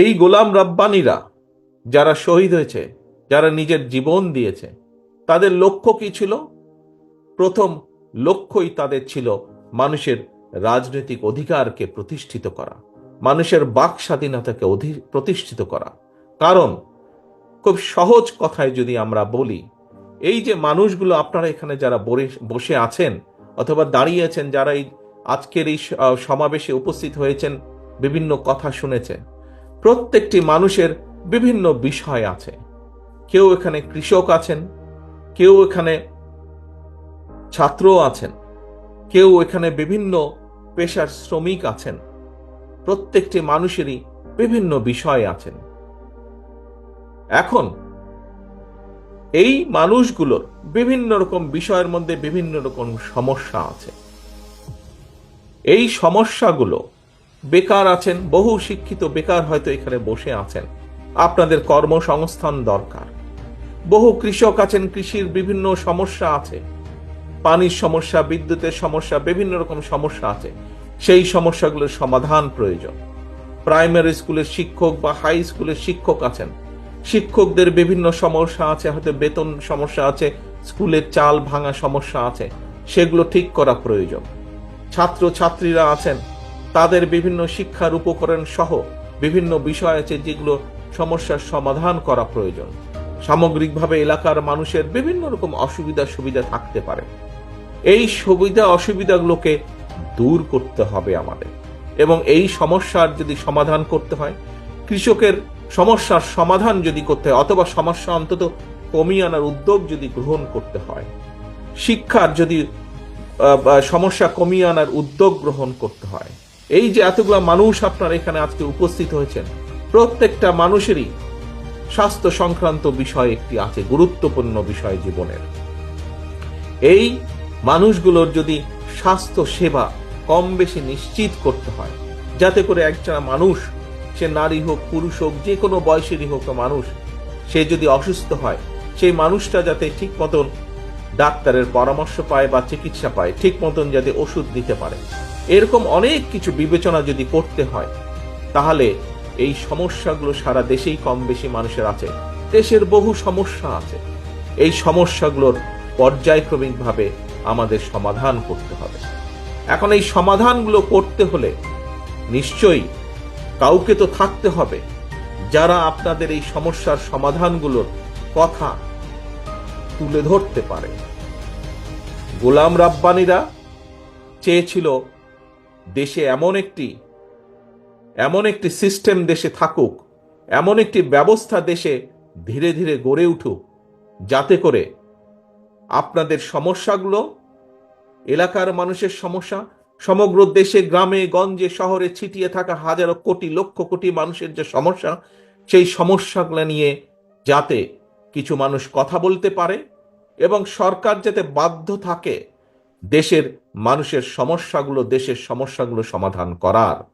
এই গোলাম রাব্বানিরা যারা শহীদ হয়েছে, যারা নিজের জীবন দিয়েছে, তাদের লক্ষ্য কি ছিল? প্রথম লক্ষ্যই তাদের ছিল মানুষের রাজনৈতিক অধিকারকে প্রতিষ্ঠিত করা, মানুষের বাক স্বাধীনতাকে প্রতিষ্ঠিত করা। কারণ, খুব সহজ কথায় যদি আমরা বলি, এই যে মানুষগুলো আপনারা এখানে যারা বসে আছেন অথবা দাঁড়িয়ে আছেন, যারা এই আজকের এই সমাবেশে উপস্থিত হয়েছেন, বিভিন্ন কথা শুনেছেন প্রত্যেকটি মানুষের বিভিন্ন বিষয় আছে। কেউ এখানে কৃষক আছেন, কেউ এখানে ছাত্র আছেন, কেউ এখানে বিভিন্ন পেশার শ্রমিক আছেন। প্রত্যেকটি মানুষেরই বিভিন্ন বিষয় আছেন। এখন, এই মানুষগুলোর বিভিন্ন রকম বিষয়ের মধ্যে বিভিন্ন রকম সমস্যা আছে। এই সমস্যাগুলো বেকার আছেন, বহু শিক্ষিত বেকার হয়তো এখানে বসে আছেন। আপনাদের কর্মসংস্থান দরকার। বহু কৃষক আছেন, কৃষির বিভিন্ন সমস্যা আছে। পানির সমস্যা, বিদ্যুতের সমস্যা, বিভিন্ন রকম সমস্যা আছে। সেই সমস্যাগুলোর সমাধান প্রয়োজন। প্রাইমারি স্কুলের শিক্ষক বা হাই স্কুলের শিক্ষক আছেন। শিক্ষকদের বিভিন্ন সমস্যা আছে, হয়তো বেতন সমস্যা আছে, স্কুলের চাল ভাঙা সমস্যা আছে। সেগুলো ঠিক করা প্রয়োজন। ছাত্র ছাত্রীরা আছেন তাদের বিভিন্ন শিক্ষার উপকরণ সহ বিভিন্ন বিষয় আছে যেগুলো সমস্যার সমাধান করা প্রয়োজন। সামগ্রিকভাবে এলাকার মানুষের বিভিন্ন রকম অসুবিধা সুবিধা থাকতে পারে। এই সুবিধা অসুবিধাগুলোকে দূর করতে হবে আমাদের। এবং এই সমস্যার যদি সমাধান করতে হয়, কৃষকের সমস্যার সমাধান যদি করতে হয়, অথবা সমস্যা অন্তত কমিয়ে আনার উদ্যোগ যদি গ্রহণ করতে হয়, শিক্ষার যদি সমস্যা কমিয়ে আনার উদ্যোগ গ্রহণ করতে হয় এই যে এতগুলো মানুষ আপনার এখানে আজকে উপস্থিত হয়েছেন, প্রত্যেকটা মানুষেরই স্বাস্থ্য সংক্রান্ত বিষয় একটি আছে, গুরুত্বপূর্ণ বিষয় জীবনের। এই মানুষগুলোর যদি স্বাস্থ্য সেবা কম বেশি নিশ্চিত করতে হয়, যাতে করে একজন মানুষ, সে নারী হোক, পুরুষ হোক, যে কোনো বয়সেরই হোক মানুষ, সে যদি অসুস্থ হয়, সেই মানুষটা যাতে ঠিক মতন ডাক্তারের পরামর্শ পায় বা চিকিৎসা পায়, ঠিক মতন যাতে ওষুধ দিতে পারে। এরকম অনেক কিছু বিবেচনা যদি করতে হয়, তাহলে এই সমস্যাগুলো সারা দেশেই কম বেশি মানুষের আছে। দেশের বহু সমস্যা আছে। এই সমস্যাগুলোর পর্যায়ক্রমিকভাবে আমাদের সমাধান করতে হবে। এখন এই সমাধানগুলো করতে হলে নিশ্চয়ই কাউকে তো থাকতে হবে, যারা আপনাদের এই সমস্যার সমাধানগুলোর কথা তুলে ধরতে পারে। গোলাম রাব্বানিরা চেয়েছিল দেশে এমন একটি এমন একটি সিস্টেম দেশে থাকুক, এমন একটি ব্যবস্থা দেশে ধীরে ধীরে গড়ে উঠুক, যাতে করে আপনাদের সমস্যাগুলো, এলাকার মানুষের সমস্যা, সমগ্র দেশে, গ্রামে, গঞ্জে, শহরে ছিটিয়ে থাকা হাজারো কোটি, লক্ষ কোটি মানুষের যে সমস্যা, সেই সমস্যাগুলো নিয়ে যাতে কিছু মানুষ কথা বলতে পারে এবং সরকার যাতে বাধ্য থাকে দেশের মানুষের সমস্যাগুলো দেশের সমস্যাগুলো সমাধান করার।